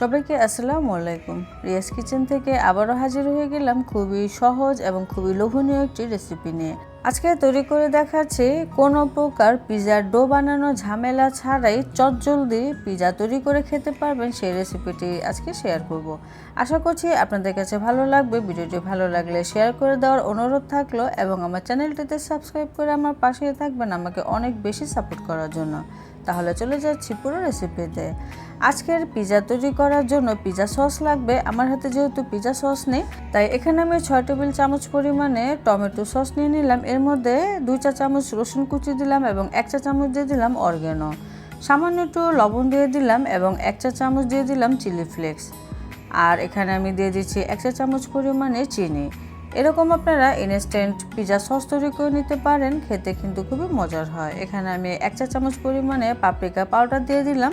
সবাইকে আসসালামু আলাইকুম। রিয়াস কিচেন থেকে আবারও হাজির হয়ে গেলাম খুবই সহজ এবং খুবই লোভনীয় একটি রেসিপি নিয়ে। আজকে তৈরি করে দেখাচ্ছি কোনো প্রকার পিজার ডো বানানো ঝামেলা ছাড়াই চটজলদি পিজা তৈরি করে খেতে পারবেন সেই রেসিপিটি আজকে শেয়ার করব। আশা করছি আপনাদের কাছে ভালো লাগবে, ভিডিওটি ভালো লাগলে শেয়ার করে দেওয়ার অনুরোধ থাকল এবং আমার চ্যানেলটিতে সাবস্ক্রাইব করে আমার পাশে থাকবেন আমাকে অনেক বেশি সাপোর্ট করার জন্য। তাহলে চলে যাচ্ছি পুরো রেসিপিতে আজকের পিজা তৈরি করার জন্য পিজা সস লাগবে। আমার হাতে যেহেতু পিজা সস নেই, তাই এখানে আমি ছয় টেবিল চামচ পরিমাণে টমেটো সস নিয়ে নিলাম। এর মধ্যে দুই চা চামচ রসুন কুচি দিলাম এবং এক চা চামচ দিয়ে দিলাম অর্গ্যানো সামান্য একটু লবণ দিয়ে দিলাম এবং এক চা চামচ দিয়ে দিলাম চিলি ফ্লেক্স আর এখানে আমি দিয়ে দিচ্ছি এক চা চামচ পরিমাণে চিনি। এরকম আপনারা ইনস্ট্যান্ট পিজা সস তৈরি করে নিতে পারেন, খেতে কিন্তু খুবই মজার হয়। এখানে আমি এক চা চামচ পরিমাণে পাপরিকা পাউডার দিয়ে দিলাম।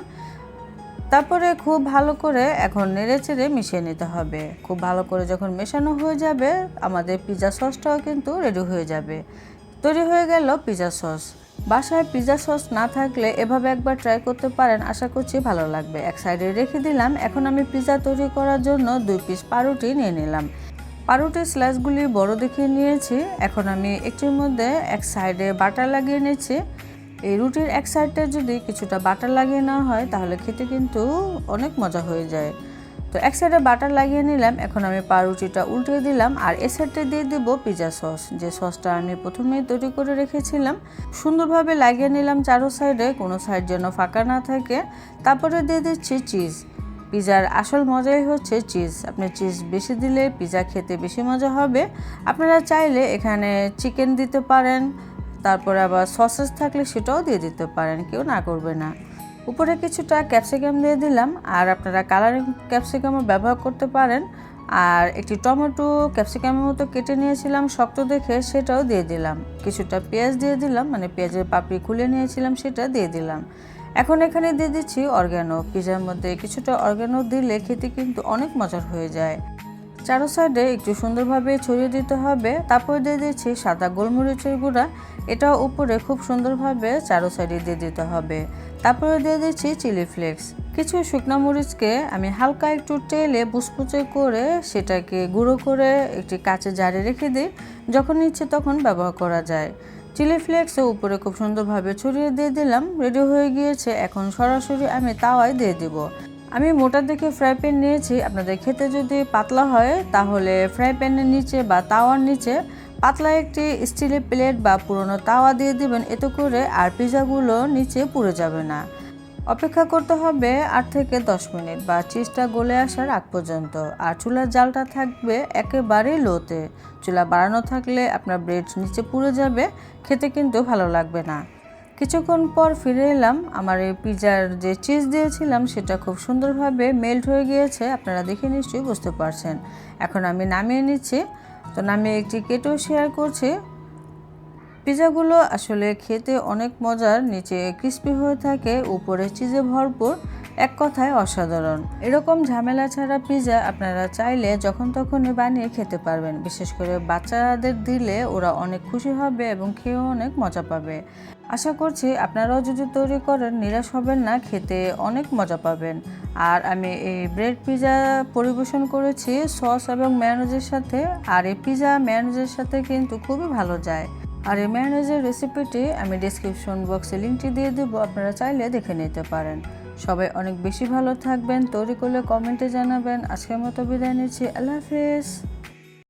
তারপরে খুব ভালো করে এখন নেড়ে চেড়ে মিশিয়ে নিতে হবে। খুব ভালো করে যখন মেশানো হয়ে যাবে, আমাদের পিজা সসটাও কিন্তু রেডি হয়ে যাবে। তৈরি হয়ে গেল পিজা সস বাসায় পিজা সস না থাকলে এভাবে একবার ট্রাই করতে পারেন, আশা করছি ভালো লাগবে। এক সাইডে রেখে দিলাম। এখন আমি পিজা তৈরি করার জন্য দুই পিস পাউরুটি নিয়ে নিলাম। পাউরুটির স্লাইসগুলি বড় দেখে নিয়েছি। এখন আমি একটির মধ্যে এক সাইডে বাটার লাগিয়ে নিয়েছি এই রুটির এক সাইডটা যদি কিছুটা বাটার লাগিয়ে নেওয়া হয়, তাহলে খেতে কিন্তু অনেক মজা হয়ে যায়। তো এক সাইডে বাটার লাগিয়ে নিলাম। এখন আমি পাউরুটিটা উল্টে দিলাম আর এ সাইডে দিয়ে দেবো পিজা সস। যে সসটা আমি প্রথমেই তৈরি করে রেখেছিলাম, সুন্দরভাবে লাগিয়ে নিলাম চারো সাইডে। কোনো সাইড যেন ফাঁকা না থাকে। তারপরে দিয়ে দিচ্ছি চিজ। পিজার আসল মজাই হচ্ছে চিজ। আপনি চিজ বেশি দিলে পিজা খেতে বেশি মজা হবে। আপনারা চাইলে এখানে চিকেন দিতে পারেন, তারপরে আবার সসেস থাকলে সেটাও দিয়ে দিতে পারেন, কেউ না করবে না। উপরে কিছুটা ক্যাপসিকাম দিয়ে দিলাম, আর আপনারা কালারিং ক্যাপসিকামও ব্যবহার করতে পারেন। আর একটি টমেটো ক্যাপসিকামের মতো কেটে নিয়েছিলাম, শক্ত দেখে সেটাও দিয়ে দিলাম। কিছুটা পেঁয়াজ দিয়ে দিলাম মানে পেঁয়াজের পাপড়ি খুলে নিয়েছিলাম, সেটা দিয়ে দিলাম। এখন এখানে দিয়ে দিচ্ছি অর্গ্যানো পিজার মধ্যে কিছুটা অর্গ্যানো দিলে খেতে কিন্তু অনেক মজার হয়ে যায়। চারো সাইডে একটু সুন্দরভাবে ছড়িয়ে দিতে হবে। তারপর দিয়ে দিচ্ছি সাদা গোলমরিচের গুঁড়া। এটাও উপরে খুব সুন্দরভাবে চারো সাইডে দিয়ে দিতে হবে। তারপরে দিয়ে দিচ্ছি চিলি ফ্লেক্স। কিছু শুকনো মরিচকে আমি হালকা একটু তেলে বুসপুচে করে সেটাকে গুঁড়ো করে একটি কাঁচে জারে রেখে দিই। যখন ইচ্ছে তখন ব্যবহার করা যায়। চিলি ফ্লেক্সও উপরে খুব সুন্দরভাবে ছড়িয়ে দিয়ে দিলাম। রেডি হয়ে গিয়েছে। এখন সরাসরি আমি তাওয়ায় দিয়ে দিব। আমি মোটা দেখে ফ্রাই প্যান নিয়েছি। আপনাদের খেতে যদি পাতলা হয়, তাহলে ফ্রাই প্যানের নিচে বা তাওয়ার নিচে পাতলা একটি স্টিলের প্লেট বা পুরনো তাওয়া দিয়ে দিবেন। এতে করে আর পিজাগুলো নিচে পুড়ে যাবে না। অপেক্ষা করতে হবে আট থেকে দশ মিনিট বা চিজটা গলে আসার আগ পর্যন্ত। আর চুলার জালটা থাকবে একেবারেই লোতে। চুলা বাড়ানো থাকলে আপনার ব্রেড নিচে পুড়ে যাবে, খেতে কিন্তু ভালো লাগবে না। কিছুক্ষণ পর ফিরে এলাম। আমার এই পিজার যে চিজ দিয়েছিলাম, সেটা খুব সুন্দরভাবে মেল্ট হয়ে গিয়েছে। আপনারা দেখে নিশ্চয়ই বুঝতে পারছেন। এখন আমি নামিয়ে নিচ্ছি। তো নামিয়ে একটি কেটেও শেয়ার করছি। পিজাগুলো আসলে খেতে অনেক মজার, নিচে ক্রিস্পি হয়ে থাকে, উপরে চিজে ভরপুর, এক কথায় অসাধারণ। এরকম ঝামেলা ছাড়া পিজা আপনারা চাইলে যখন তখনই বানিয়ে খেতে পারবেন। বিশেষ করে বাচ্চাদের দিলে ওরা অনেক খুশি হবে এবং খেয়েও অনেক মজা পাবে। আশা করছি আপনারাও যদি তৈরি করেন, নিরাশ হবেন না, খেতে অনেক মজা পাবেন। আর আমি এই ব্রেড পিজা পরিবেশন করেছি সস এবং ম্যানোজের সাথে। আর এই পিজা ম্যানোজের সাথে কিন্তু খুবই ভালো যায়। আর এই ম্যানেজের রেসিপিটি আমি ডিসক্রিপশন বক্সে লিঙ্কটি দিয়ে দেব, আপনারা চাইলে দেখে নিতে পারেন। সবাই অনেক বেশি ভালো থাকবেন তৈরি করলে কমেন্টে জানাবেন। আজকের মতো বিদায় নিচ্ছি, আল্লাহ হাফিজ।